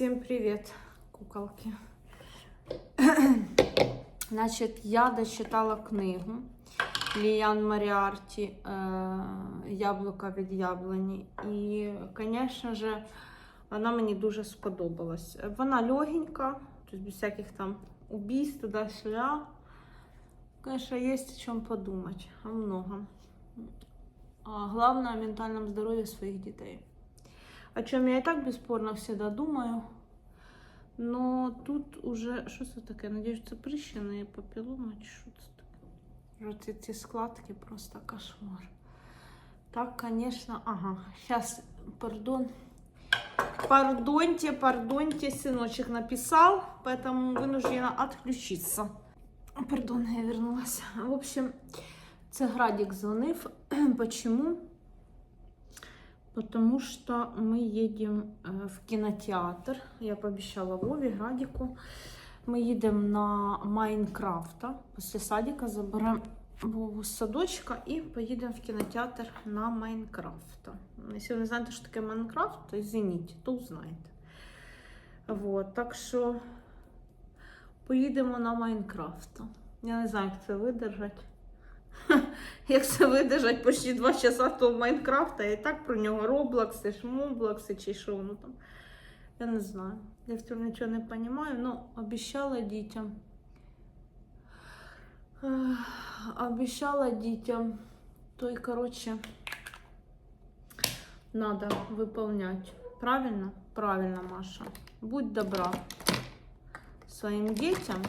Всем привет, куколки. Значит, я дочитала книгу Ліян Маріарті Яблука від яблуні. І, звісно ж, вона мені дуже сподобалась. Вона легенька, тобто без всяких там убійств туди-сюди. Конечно, есть о чем подумать, о многом. А главное, о ментальном здоровье своих детей. О чем я и так бесспорно всегда думаю. Но тут уже, что это такое? Надеюсь, это прыщенные папиллома, чи що це таке? Вот эти складки просто кошмар. Так, конечно, ага. Сейчас, пардон. Пардоньте, пардоньте, сыночек написал, поэтому вынуждена отключиться. Пардон, я вернулась. В общем, це Градик звонив. Почему? Потому что мы едем э, в кинотеатр. Я пообещала Вове, Градику. Мы едем на Майнкрафта. После садика заберем Вову з садочка і поїдемо в кінотеатр на Майнкрафта. Якщо ви не знаєте, що таке Майнкрафт, то извините, то узнаєте. Вот, так що поїдемо на Майнкрафта. Я не знаю, як це видержать. Як це видержать почти 2 часа того Майнкрафта, і так про нього Роблокси, шмоблокси чи що воно там. Я не знаю. Я в цьому нічого не розумію, ну обіцяла дітям. Обіцяла дітям. То й, коротше, надо выполнять. Правильно? Правильно, Маша. Будь добра своим детям.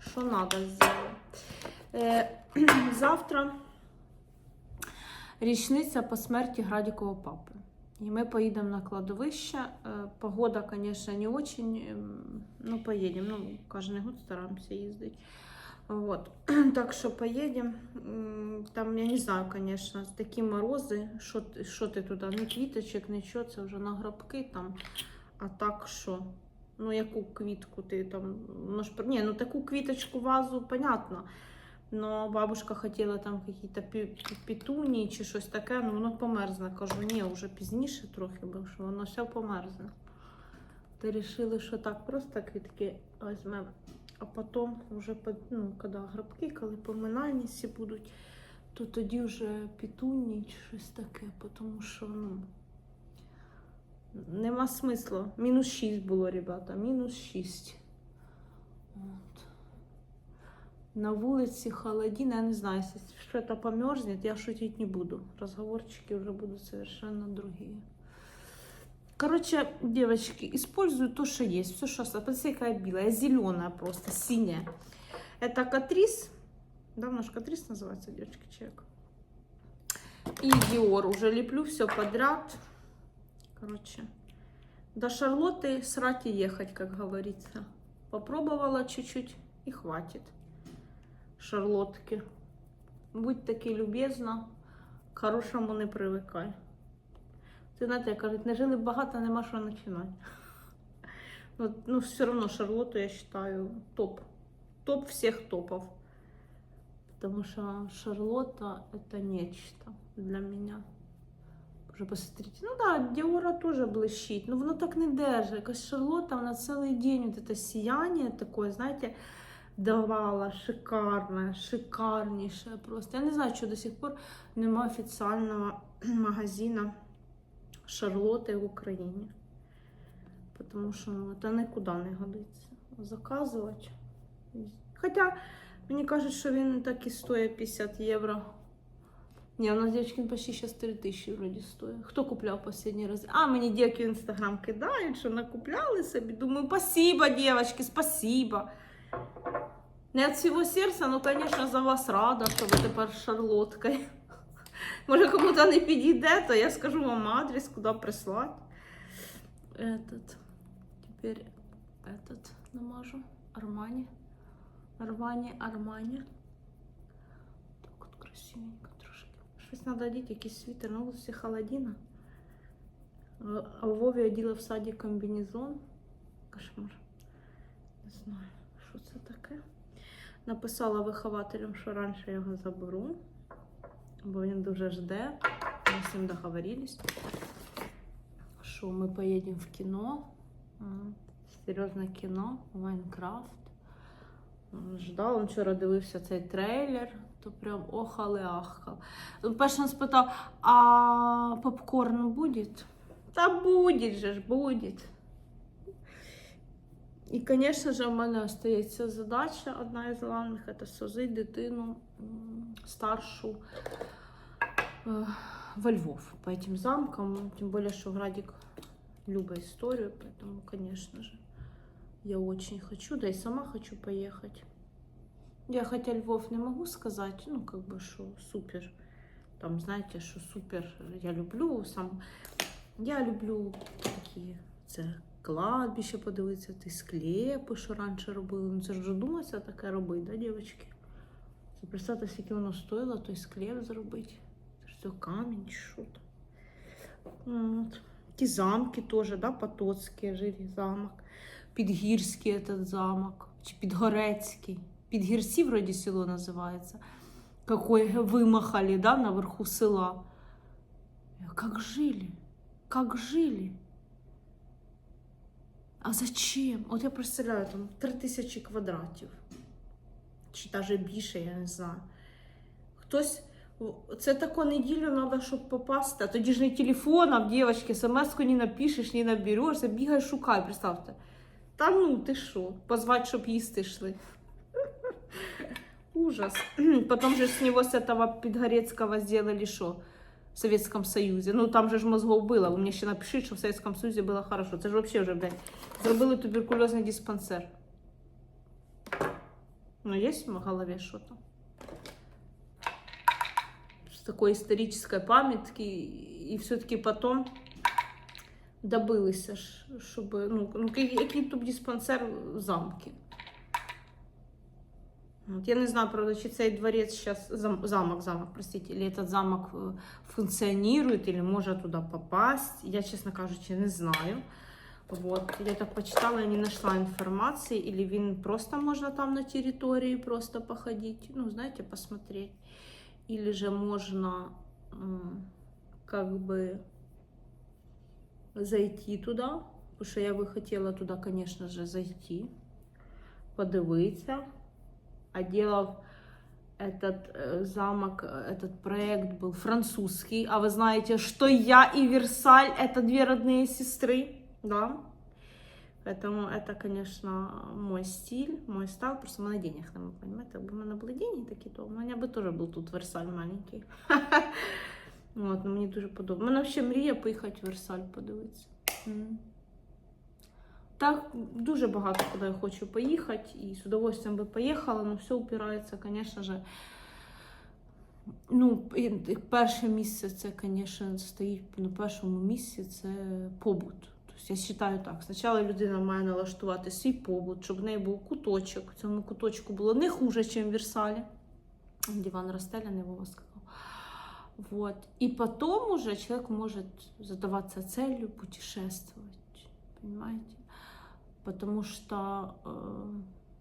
Що надо сделать. Е, завтра річниця по смерті Градікового папи. І ми поїдемо на кладовище. Е, Погода, звісно, не очень. ем, Ну, поїдемо. Ну, кожен год стараємося їздити. Вот. Так що поїдемо. Там, я не знаю, звісно, такі морози. Що, що ти туди? Ні квіточок, нічого, це вже на гробки там. А так що? Ну, яку квітку ти там. Ні, ну таку квіточку вазу, понятно. Но бабушка хотіла там какие-то пі- чи щось таке, ну воно померзне. Кажу, ні, вже пізніше трохи, бо що воно все померзне. Та вирішили, що так просто квітки візьмемо. А потім, вже, ну, коли грабки, коли поминальні будуть, то тоді вже петунії чи щось таке, тому що ну, нема смислу. Мінус 6 було, ребята, мінус 6. От. На вулиці холодина, я не знаю, если что-то померзнет, я шутить не буду. Разговорчики уже будут совершенно другие. Короче, девочки, использую то, что есть. Все, что осталось. Посмотрите, какая белая, зеленая просто, синяя. Это Катрис. Да, нас Катрис называется, девочки, человек. И Диор. Уже леплю все подряд. Короче, до Шарлотты срать и ехать, как говорится. Попробовала чуть-чуть и хватит. Шарлотки. Будь таки любезна, к хорошому не привикай. Це знаєте, кажуть, не жили багато, нема що починати. Ну, ну, все одно Шарлоту я вважаю топ. Топ всех топов. Потому что Шарлотта это нечто для меня. Уже посмотрите. Ну да, Диора тоже блищить, но воно так не держить. Якась Шарлотта, вона цілий день вот это сияние такое, знаете, давала шикарне, шикарніше просто. Я не знаю, що до сих пор немає офіційного магазина Шарлоти в Україні. Тому що ну, це нікуди не годиться. Заказувати. Хоча мені кажуть, що він так і стоїть 50 євро. Ні, у нас дівчинки почти зараз 3 тисячі вроді стоїть. Хто купляв останній раз? А, мені дівки в інстаграм кидають, що накупляли собі. Думаю, спасибо, дівчатки, спасибо. Не від всього серця, ну, звісно, за вас рада, що ви тепер з шарлоткою. Може, кому-то не підійде, то я скажу вам адрес, куди прислати. Этот. Теперь этот намажу. Армани. Армани, Армани. Так от красивенько трошки. Щось треба одіти, якийсь світер. На вулиці холодина. А- А у Вові оділа в саді комбінезон. Кошмар. Не знаю, що це таке. Написала вихователям, що раніше його заберу, бо він дуже жде. Ми з ним договорились. что мы поедем в кино. М, Серьезное кино, Майнкрафт. Ждав, он вчора дивився цей трейлер, то прям охали ахал. Перше він спитав, а попкорн буде? Та буде же ж, буде. І, звісно ж, у мене остається задача, одна із головних, це созити дитину м, старшу э, во Львов по этим замкам. Тем более, что Градик любит историю, поэтому, конечно же, я очень хочу, да и сама хочу поехать. Я хотя Львов не могу сказать, ну, как бы, что супер. Там, знаете, что супер я люблю сам. Я люблю такі це кладбище подивитися, ті склепи, що раніше робили. Ну це ж додуматися таке робити, да, дівчатки? Представте, скільки воно стоїло, той склеп зробити. Це ж все камінь, що там. От. Ті замки теж, да, Потоцький, жирі замок. Підгірський этот замок, чи Підгорецький. Підгірці, вроді, село називається. Какое вымахали, да, наверху села. Как жили? Как жили? А зачем? От я представляю, там 3000 квадратів. Чи навіть більше, я не знаю. Хтось. Це таку неділю треба, щоб попасти. А тоді ж не телефоном, дівчатки, смс-ку не напишеш, не наберешся, бігай, шукай, представте. Та ну, ти що? Позвати, щоб їсти йшли. Ужас. Потом же с него, с этого Подгорецкого сделали что? В Советском Союзе. Ну, там же ж мозгов было. Вы мне ще напишіть, що в Советском Союзе было хорошо. Це ж вообще вже, блядь, зробили туберкульозний диспансер. Ну, есть в голове что-то? С такой исторической памятки. И все-таки потом добилися, ж, щоб, ну, ну який тут диспансер в замки. Вот, я не знаю, правда, чи цей дворець сейчас, зам, замок, замок, простите, или этот замок э, функционирует, или может туда попасть. Я, честно кажучи, не знаю. Вот, я так почитала, я не нашла информации, или він просто можно там на территории просто походить, ну, знаете, посмотреть. Или же можно как бы зайти туда, потому что я бы хотела туда, конечно же, зайти, подивитися. А дело этот э, замок, э, этот проект был французский. А вы знаете, что я и Версаль это две родные сестры, да? Поэтому это, конечно, мой стиль, мой стал. Просто у меня денег нема, понимаете? Якби в мене були деньги такі, то у мене би теж був тут Версаль маленький. От, ну, мені дуже подобається. У мене взагалі мрія поїхати в Версаль подивитися. Так, дуже багато куди я хочу поїхати, і з удовольствием би поїхала, але все упирається, звісно ж. Ну, і- і перше місце це, звісно, стоїть на першому місці це побут. Тобто я вважаю так. Спочатку людина має налаштувати свій побут, щоб в неї був куточок. В цьому куточку було не хуже, ніж в Версалі. Диван розстеляний, Вова сказав. Вот. И потом уже человек может задаваться целью путешествовать. Понимаете? Потому что э,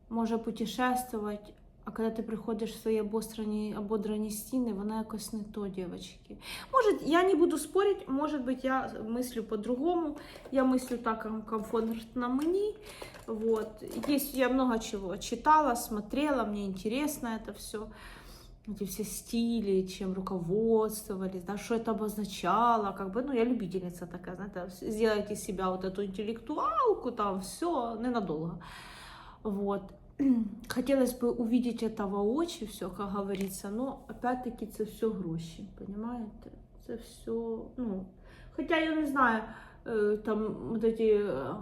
может путешествовать, а когда ти приходиш в свої обострані, ободрані стіни, вона якось не то, дівчатки. Может, я не буду спорить, может быть, я мыслю по-другому. Я мыслю так, как комфортно мне. Вот. Есть, я много чего читала, смотрела, мне интересно это все. Эти все стили, чем руководствовались, да, что это обозначало, как бы, ну, я любительница такая, знаете, сделайте из себя вот эту интеллектуалку, там, все, ненадолго. Вот. Хотелось бы увидеть это воочию, все, как говорится, но опять-таки это все гроші, понимаете? Это все, ну, хотя я не знаю, э, там вот эти, э,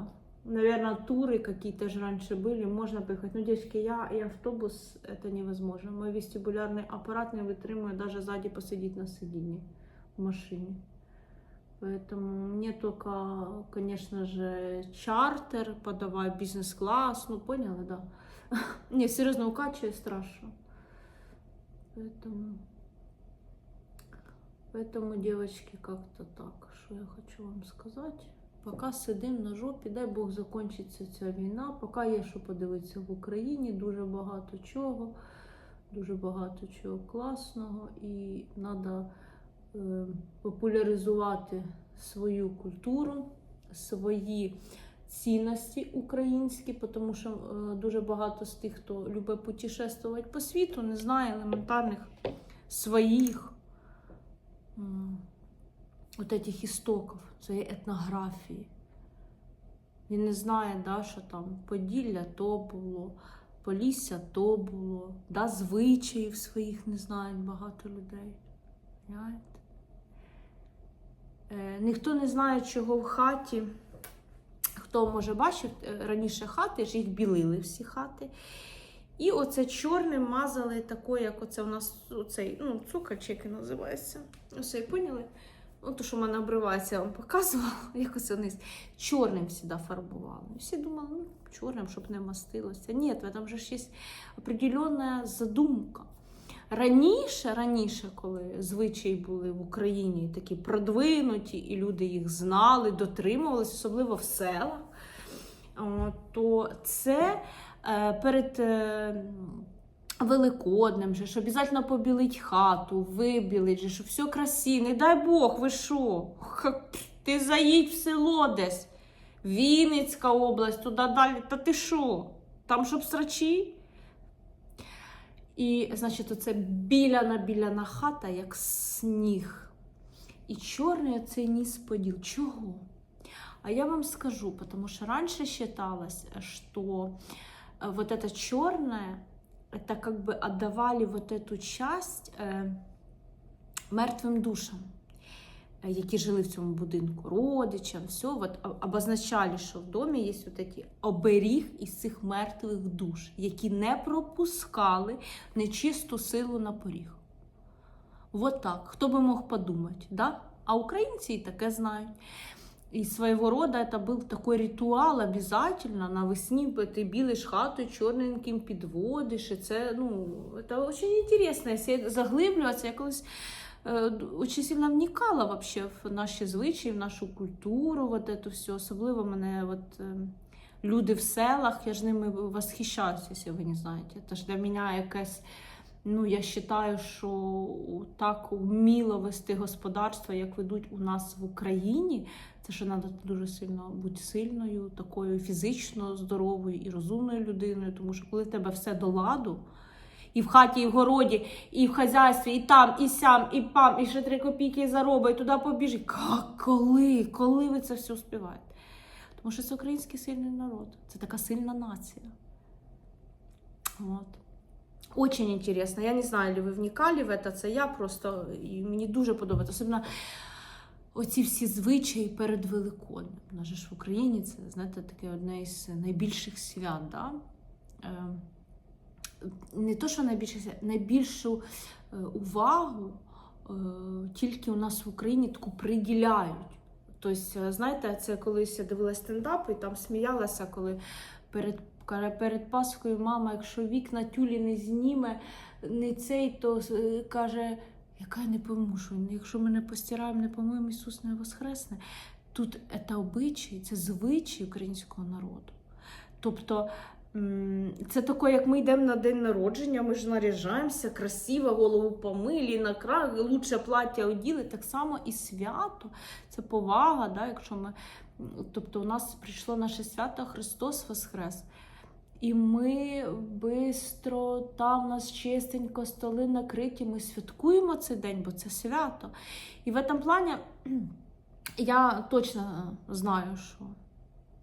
наверное, туры какие-то же раньше были, можно поехать. Но, девочки, я и автобус, это невозможно. Мой вестибулярный аппарат не вытримывает даже сзади посидеть на сиденье в машине. Поэтому мне только, конечно же, чартер подавай, бизнес-класс, ну, поняла, да? Не, серьезно, укачивает страшно. Поэтому... Поэтому, девочки, как-то так. Что я хочу вам сказать? Поки сидим на жопі, дай Бог закінчиться ця війна. Поки є що подивитися в Україні, дуже багато чого, дуже багато чого класного, і треба е, популяризувати свою культуру, свої цінності українські, тому що е, дуже багато з тих, хто любить путешествувати по світу, не знає елементарних своїх от этих істоків, цієї етнографії. Він не знає, да, що там Поділля то було, Полісся то було, да, звичаїв своїх не знають багато людей. Е, ніхто не знає, чого в хаті. Хто може бачив е, раніше хати, ж їх білили всі хати. І оце чорним мазали такою, як оце у нас оцей, ну, цукачик і називається. Оце, поняли? Ну, то, що в мене обривається, вам показувала, як оце вниз. Чорним завжди фарбували. І всі думали, ну, чорним, щоб не мастилося. Ні, в этом же ж є определенна задумка. Раніше, раніше, коли звичаї були в Україні такі продвинуті, і люди їх знали, дотримувалися, особливо в селах, то це е, перед е, Великоднем, же, що обов'язково побілить хату, вибілить, же, що все красиво. Не дай Бог, ви що? Ти заїдь в село десь. Вінницька область, туди далі. Та ти що? Там щоб срачі? І, значить, оце біляна біляна хата, як сніг. І чорний оцей ніс поділ. Чого? А я вам скажу, потому что раньше считалось, что э, вот это черное, это как бы отдавали вот эту часть э, мертвим душам, е, які жили в цьому будинку, родичам, все, вот, о- обозначали, що в домі є вот эти оберіг із цих мертвих душ, які не пропускали нечисту силу на поріг. Вот так. Хто би мог подумати, да? А українці і таке знають. И своего рода это был такой ритуал обязательно. Навесні ти білиш хату чорненьким підводиш. І це, ну, это очень интересно. Якщо заглиблюватися, я колись е, очень сильно вникала вообще в наші звичаї, в нашу культуру, вот это все. Особливо мене от, е, люди в селах, я ж ними восхищаюся, якщо ви не знаєте. Це ж для мене якась Ну, я вважаю, що так вміло вести господарство, як ведуть у нас в Україні, це що треба дуже сильно бути сильною, такою фізично здоровою і розумною людиною. Тому що коли в тебе все до ладу, і в хаті, і в городі, і в хазяйстві, і там, і сям, і пам, і ще три копійки заробить, і туди побіжить. Коли? Коли ви це все успіваєте? Тому що це український сильний народ, це така сильна нація. От. Очень интересно. Я не знаю, ли ви вникали в це. Це я просто і мені дуже подобається. Особливо оці всі звичаї перед Великоднем. У нас ж в Україні це, знаєте, таке одне із найбільших свят. Да? Е, не то, що найбільше найбільшу е, увагу е, тільки у нас в Україні таку приділяють. Тобто, знаєте, це колись я дивилася стендап і там сміялася, коли перед Каже, перед Пасхою мама, якщо вікна тюлі не зніме, не цей, то е, каже, яка не пойму, що якщо ми не постираємо, не помиємо, Ісус не воскресне. Тут це обичай, це звичай українського народу. Тобто це таке, як ми йдемо на день народження, ми ж наряжаємося, красиво, голову помилі, накрали, лучше плаття оділи. Так само і свято, це повага, да, якщо ми. Тобто у нас прийшло наше свято Христос Воскрес. І ми бистро, там у нас чистенько, столи накриті, ми святкуємо цей день, бо це свято. І в цьому плані я точно знаю, що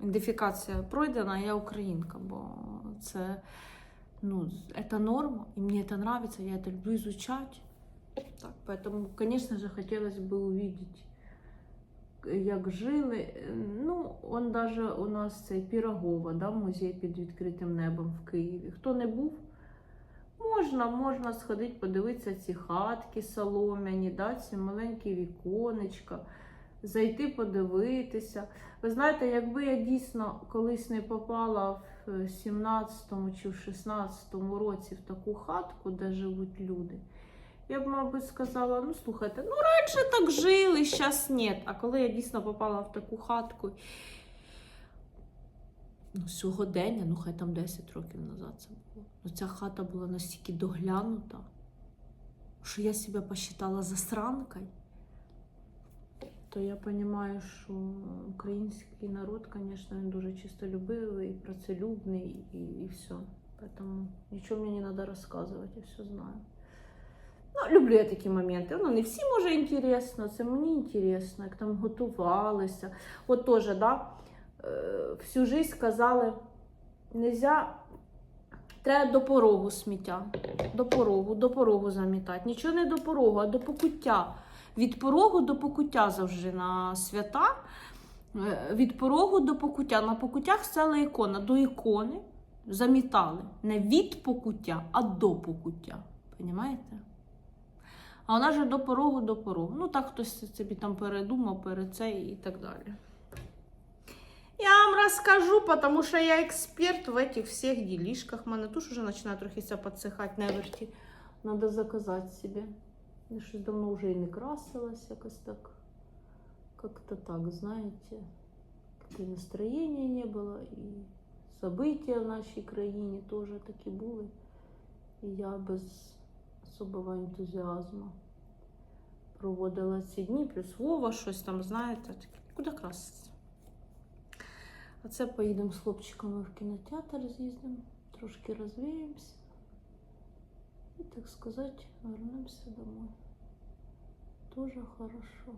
ідентифікація пройдена, я українка, бо це, ну, це норма, і мені це подобається, я це люблю изучать. Так, поэтому, конечно же, хотелось бы як жили. Ну, он даже у нас цей Пірогова, да, музей під відкритим небом в Києві. Хто не був, можна, можна сходити, подивитися ці хатки солом'яні, да, ці маленькі віконечка, зайти подивитися. Ви знаєте, якби я дійсно колись не попала в 17-му чи в 16-му році в таку хатку, де живуть люди. Я б, мабуть, сказала: ну слухайте, ну раніше так жили, зараз ні. А коли я дійсно попала в таку хатку, ну, сьогодення, ну хай там 10 років назад це було. Ну, ця хата була настільки доглянута, що я себе посчитала засранкою. то я розумію, що український народ, звісно, він дуже чистолюбивий, працелюбний і, і все. Поэтому нічого мені не треба розказувати, я все знаю. Ну, люблю я такі моменти. Ну, не всі може інтересно, це мені інтересно, як там готувалися. От теж, да, е, всю жизнь казали, нельзя, треба до порогу сміття. До порогу, до порогу замітати. Нічого не до порогу, а до покуття. Від порогу до покуття завжди на свята. Е, Від порогу до покуття. На покуттях стала ікона. До ікони замітали. Не від покуття, а до покуття. Понімаєте? А вона ж до порогу до порогу. Ну, так хтось собі там передумав перед це і так далі. Я вам розкажу, тому що я експерт в этих всіх ділішках. У мене туш вже починає трохи підсихати на верті. Надо заказати собі. Я щось давно вже і не красилась, якось так. Как-то так, знаєте. Таке настроєння не було. І события в нашій країні теж такі були. І я без особого ентузіазму проводила ці дні, плюс Вова щось там, знаєте, таке, куди краситься. А це поїдемо з хлопчиками в кінотеатр, з'їздимо, трошки розвіємося. І, так сказати, вернемося домой. Тоже хорошо.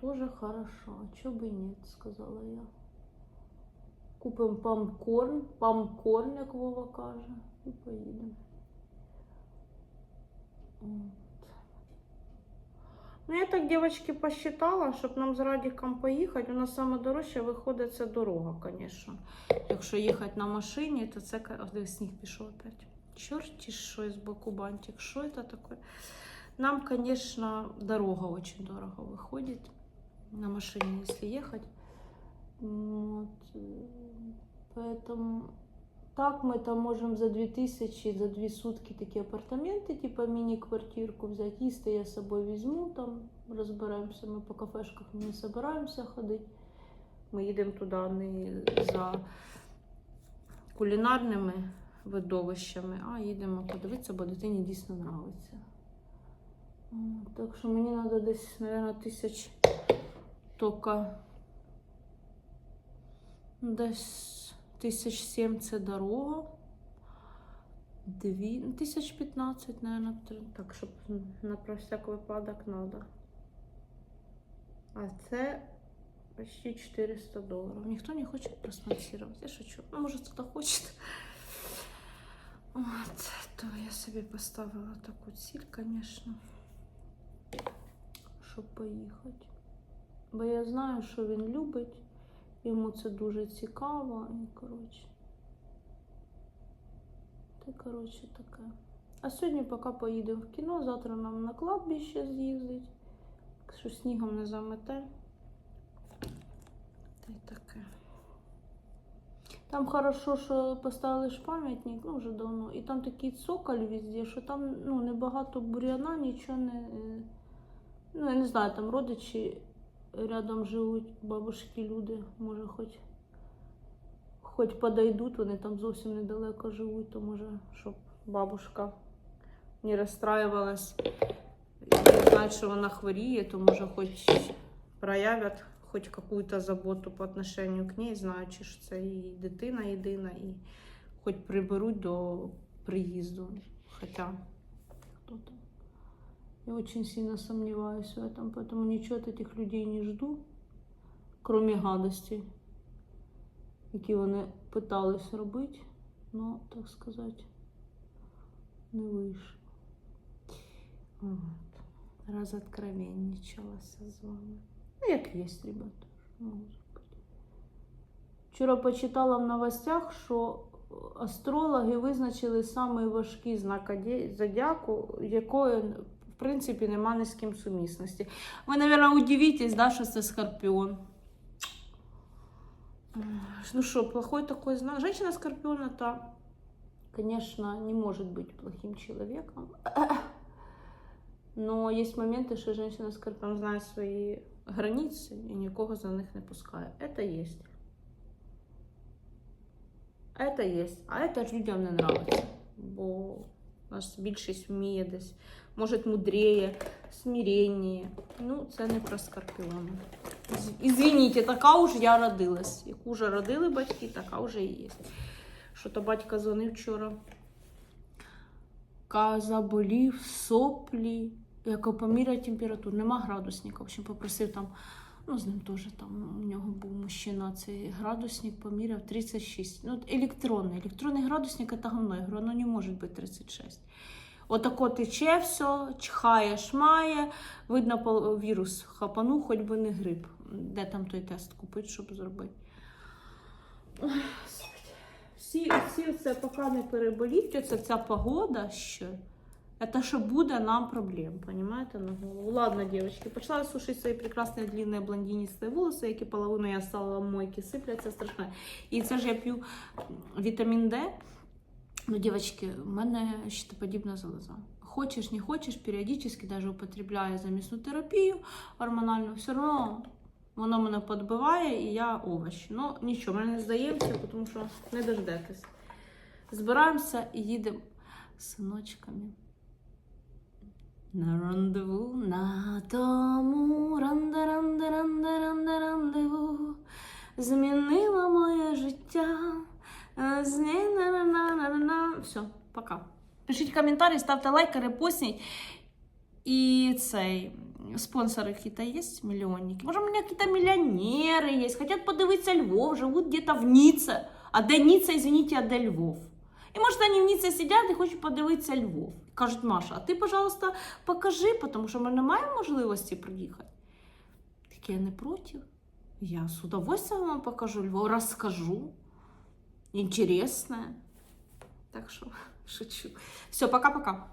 Тоже хорошо. А чё бы и нет, сказала я. Купимо памкорн, памкорн, як Вова каже, і поїдемо. Ну, я так, девочки, посчитала, щоб нам з Радіком поїхати. У нас саме дорожче виходить це дорога, звісно. Якщо їхати на машині, то це дивись, сніг пішов опять. Чорті що з боку бантик. Що це таке? Нам, звісно, дорога очень дорого виходить. На машине, если ехать. Вот. э, Поэтому так мы там можем за 2000, за 2 сутки такие апартаменты, типа мини-квартирку взять. Їсти я з собою візьму, там розберемося. Ми по кафешках не собираємося ходити. Ми їдемо туди не за кулінарними видовищами, а їдемо подивитися, бо дитині дійсно подобається. Так що мені треба десь, мабуть, тисяч тільки десь тисяч сім це дорога. Дві, ну, тисяч п'ятнадцять, мабуть. Так, щоб на про всяк випадок треба. А це почти 400 долларов. Никто не хочет проспонсировать. Я шучу. Ну, может, кто-то хочет. Вот, то я собі поставила таку ціль, звісно, щоб поїхати. Бо я знаю, що він любить, йому це дуже цікаво і коротше. Та коротше таке. А сьогодні поки поїдемо в кіно, завтра нам на кладбище з'їздить. Якщо снігом не замете. Та й таке. Там хорошо, що поставили ж пам'ятник, ну вже давно, і там такий цоколь везде, що там ну, небагато бур'яна, нічого не. е, Ну, я не знаю, там родичі рядом живуть, бабушки, люди, може, хоч, хоч подойдуть, вони там зовсім недалеко живуть, то може, щоб бабушка не розстраювалась. І знають, що вона хворіє, то може хоч проявлять хоть какую-то заботу по отношению к ней, знаючи, що це і дитина єдина, і хоч приберуть до приїзду. Хоча хто там. Я очень сильно сомневаюсь в этом, поэтому ничего от этих людей не жду, кроме гадостей, які вони питались робити, но, так сказати, не вийшло. От. Розоткровенничалася з вами. Ну, як є, ребята. Може бути. Вчора почитала в новостях, що астрологи визначили самий важкий знак оді- зодіаку, якої, в принципі, нема ні з ким сумісності. Ви, мабуть, удивитесь, да, що це скорпіон. Ну что, плохой такой знак. Женщина Скорпион это, конечно, не может быть плохим человеком. Но есть моменты, что женщина Скорпион знает свои границы и никого за них не пускает. Это есть. Это есть. А это ж людям не нравится. Бо Аж більшість вміє десь. Може, мудріє, смиренніє. Ну, це не про скорпіона. Извините, така уж я родилась. Яку вже родили батьки, така вже і є. Що то батько дзвонив вчора. Заболів, соплі, як поміряє температуру. Нема градусника. В общем, попросив там, ну з ним теж там у нього був мужчина, цей градусник поміряв 36. Ну, електронний. Електронний градусник це говно. Я говорю, воно не може бути 36. Отако тече все, чхає, шмає, видно, вірус хапанув, хоч би не грип. Де там той тест купити, щоб зробити? Всі, всі це поки не переболіть, оця ця погода ще Это що буде нам проблем, понимаете, на голову. Ладно, девочки, пошла я сушить свои прекрасные длинные блондинистые волосы, які половину я стала в мойки сипляться страшно. І це ж я п'ю вітамін Д. Ну, девочки, в мене щитоподібна залоза. Хочеш, не хочеш, періодично даже употребляю замісну терапію гормональну, все одно воно мене підбиває і я овощ. Ну, нічого, мене не здається, тому що не дождетесь. Збираємося і їдемо з синочками. На рандеву, на тому ранде, ранде, ранде, ранде, рандеву змінила моє життя. Е, з ні- на на на на на на Все, пока. Пишіть коментарі, ставте лайки, репостніть. І цей спонсори якісь є, мільйонники. Може, у мене якісь мільйонери є, хочуть подивитися Львов, живуть где-то в Ніце. А де Ніце, извините, а де Львов? І може вони в Ніце сидять і хочуть подивитися Львов. Кажуть, Маша, а ти, пожалуйста, покажи, тому що ми не маємо можливості приїхати. Так я не проти. Я с удовольствием вам покажу Львов, расскажу. Интересное. Так что шучу. Все, пока-пока.